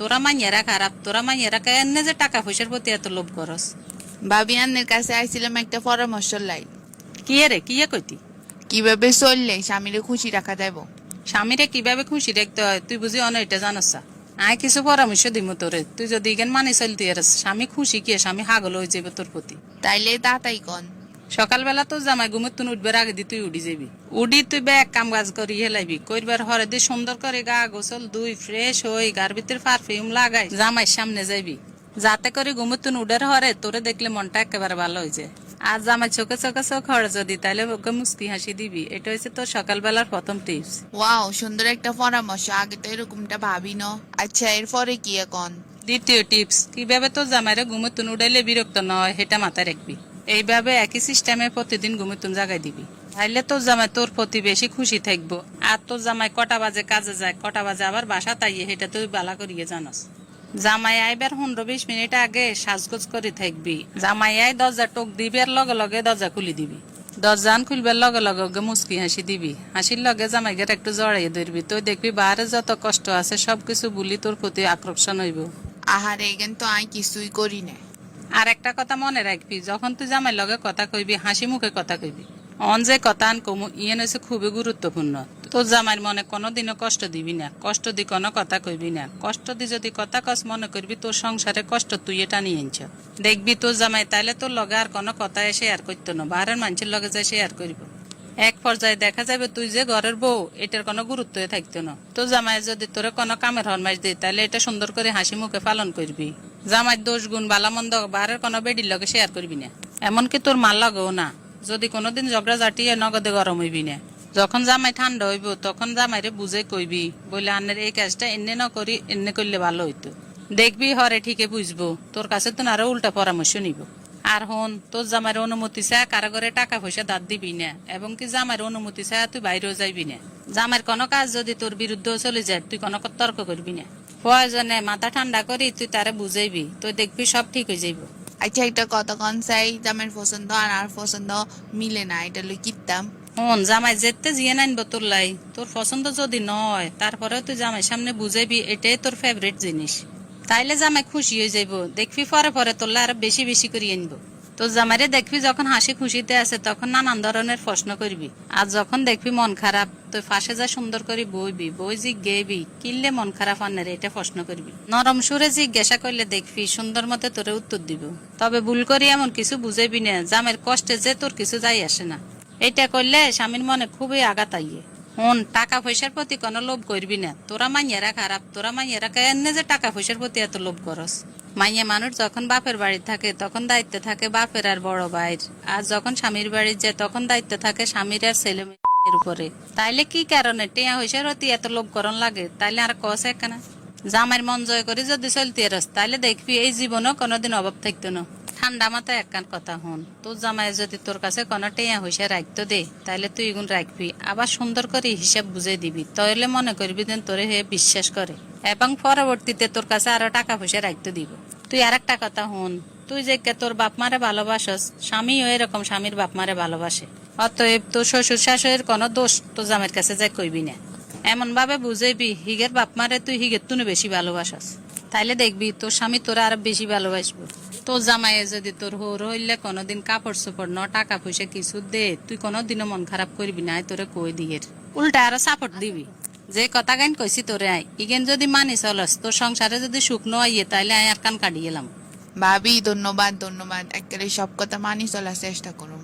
তোরা মাইয়ারা খারাপ তোরা মাইয়ারা কেন যে টাকা পয়সার প্রতি এত লোভ করস। ভাবি আন্নের কাছে আইছিলাম একটা পরামর্শ লাই। কি রে কি কইতি? কীভাবে চললে স্বামীরে খুশি রাখা যাব স্বামীরে কীভাবে খুশি রাখতে হয় তুই বুঝি অন এটা জানস আয় কিছু পরামর্শ দিমু তোরে তুই যদি ইগেন মানি চলতে আরস স্বামী খুশি কি স্বামী হাগল হয়ে যাবে তোর প্রতি। তাইলে তাতাই কন। সকালবেলা তো জামাই ঘুমে তুন উঠবার আগে দি তুই উঠি যাবি। উডি তুই ব্যাগ কাম কাজ করি হেলাইবি কইবার হরে দি সুন্দর করে গা গোসল দুই ফ্রেশ হই গার ভিতরে পারফিউম লাগাই জামাই সামনে যাইবি। যাতে করে ঘুমে তুন উডার হরে তোরে দেখলে মনটা একেবারে ভালো হয়ে যায় আর জামাই চোখে চোখে চোখ হরে যদি তাহলে ওকে মুস্কি হাসি দিবি। এটা হচ্ছে তোর সকালবেলার প্রথম টিপস ওয়াও সুন্দর একটা পরামর্শ। আগে তো এরকমটা ভাবি ন আচ্ছা এরপরে কি এখন? দ্বিতীয় টিপস কীভাবে তোর জামাইরে ঘুমতুন উড়াইলে বিরক্ত নয় সেটা মাথায় রাখবি। এইভাবে একই সিস্টেমে প্রতিদিন ঘুমতুন জাগাই দিবি। তাইলে তোর জামাই তোর প্রতি বেশি খুশি থাকব। আর তোর জামাই কটা বাজে কাজে যায়, কটা বাজে আবার বাসা তাইয়ে, সেটা তুই বালা করিয়ে জানাস। জামাই আইবার পনেরো বিশ মিনিট আগে সাজগোজ করে থাকবি। জামাই আই দরজা টোক দিবি আর লগে লগে দরজা খুলি দিবি। দরজান খুলবার লগে লগে ওকে মুসকি হাসি দিবি। হাসির লগে জামাইগের একটু জড়াইয়ে ধরবি। তুই দেখবি বাহারে যত কষ্ট আছে সবকিছু বলি তোর প্রতি আকর্ষণ হইব। আহারে তো আই কিছুই করি না আর একটা কথা মনে রাখবি, যখন তুই জামাই লগে কথা কইবি, হাসি মুখে কথা কইবি, অন যে কথা আন কমু ইয়েন হচ্ছে খুবই গুরুত্বপূর্ণ। তোর জামাইয়ের মনে কোনো দিনও কষ্ট দিবি না, কষ্ট দি কোনো কথা কইবি না। কষ্ট দি যদি কথা কস মনে করবি, তোর সংসারে কষ্ট তুই এটা নিয়ে আনছ। দেখবি তোর জামাই, তাইলে তোর লগে আর কোনো কথা শেয়ার করতো না, বাহারের মানুষের লগে যায় শেয়ার করব এক পর্যায়ে দেখা যাবে তুই যে ঘরের বউ, এটার কোনো গুরুত্ব থাকতো না। তোর জামাই যদি তোরে কোনো কামের হরমাস দিই তাহলে এটা সুন্দর করে হাসি মুখে পালন করবি। জামাই দোষ গুণ বালা মন্দ বাহারের কোনো বেডির লগে শেয়ার করবি না। এমনকি তোর মাল লগেও না। যদি কোনোদিন ঝগড়া জাটিয়ে নগদে গরম হইবি না। যখন জামাই ঠান্ডা হইব, তখন জামাইরে বুঝে কইবি বলে আন্নের এই কাজটা এনে ন করি, এনে করলে ভালো হইতো। দেখবি হরে ঠিকই বুঝব, তোর কাছে তো আরও উল্টা পরামর্শ নিব। আর হন, তোর জামাইয়ের অনুমতি চা কারও ঘরে টাকা পয়সা দাঁত দিবি না, এবং কি জামাইয়ের অনুমতি চা তুই বাইরেও যাইবি না। জামাইয়ের কোনো কাজ যদি তোর বিরুদ্ধে চলে যায়, তুই কোনো তর্ক করবি না। প্রয়োজনে মাথা ঠান্ডা করি তুই তারে বুঝাইবি তুই দেখবি সব ঠিক হয়ে যাইব আচ্ছা একটা কথা কন চাই জামের পছন্দ আর আর পছন্দ মিলে না এটা লই কিতাম হন জামাই যেতে জিয়ে নাইনব তোর লাই তোর পছন্দ যদি নয় তারপরেও তুই জামাই সামনে বুঝাইবি এটাই তোর ফেভারিট জিনিস। তাইলে জামাই খুশি হয়ে যাইব দেখবি পরে পরে তোরলে আরও বেশি বেশি করে আনব। তোর জামাইরে দেখবি যখন হাসি খুশিতে আছে, তখন নানান ধরনের প্রশ্ন করবি। আর যখন দেখবি মন খারাপ তুই ফাঁসে যা সুন্দর করে বইবি, বই জিজ্ঞেবি, কিনলে মন খারাপ আনের এটা প্রশ্ন করবি। নরম সুরে জিজ্ঞাসা করলে দেখবি সুন্দর মতে তোরে উত্তর দিব। তবে ভুল করি এমন কিছু বুঝাইবি না, জামের কষ্টে যে তোর কিছু যাই আসে না। এটা করলে স্বামীর মনে খুবই আঘাত আইয়ে। হন, টাকা পয়সার প্রতি কোনো লোভ করবি না। তোরা মাইয়ারা খারাপ, তোরা মাইয়ারা কেন যে টাকা পয়সার প্রতি এত লোভ করস? মাইয়া মানুষ যখন বাপের বাড়ি থাকে, তখন দায়িত্ব থাকে বাপের আর বড় ভাইয়ের। আর যখন স্বামীর বাড়ি যায়, তখন দায়িত্ব থাকে স্বামীর আর ছেলে মেয়ের উপরে। তাইলে কি কারণে টিয়া পয়সার প্রতি এত লোভ করন লাগে? তাইলে আর কস একখানা? জামাইয়ের মন জয় করে যদি চলতে রস তাইলে দেখবি এই জীবনও কোনোদিন অভাব থাকতো না। ঠান্ডা মাথায় একখান কথা হন, তোর জামাই যদি তোর কাছে কোনো টেয়া হইসা রাখতো দে, তাইলে তুই এগুন রাখবি আবার সুন্দর করে হিসাব বুঝে দিবি। তাহলে মনে করবি যেন তোরে হে বিশ্বাস করে। এবং পরবর্তীতে তোর কাছে আরও টাকা পয়সা রাখতে দিব। তুই আর একটা কথা হন, তুই যে তোর বাপ মারে ভালোবাসস, স্বামীও এরকম স্বামীর বাপ মারে ভালোবাসে। অতএব তোর শ্বশুর শাশুড়ির কোনো দোষ তোর জামের কাছে যাই কইবি না। এমন ভাবে বুঝাইবি, হিগের বাপ মারে তুই হিগের তুনে বেশি ভালোবাসাস। তাইলে দেখবি তোর স্বামী তোরা আরও বেশি ভালোবাসবো। তোর জামাইয়ে যদি তোর হোর হইলে কোনোদিন কাপড় চোপড় ন, টাকা পয়সা কিছু দে, তুই কোনোদিনও মন খারাপ করবি না তোরে কই দিয়ের উল্টা আরও সাপোর্ট দিবি। যে কথা গান কইছি তোরে আই। ইগেন যদি মানি চলস, তোর সংসারে যদি সুখ ন আইয়ে তাইলে আয় আর কান কাটি গেলাম ভাবি, ধন্যবাদ ধন্যবাদ। একেবারে সব কথা মানি চলার চেষ্টা করুন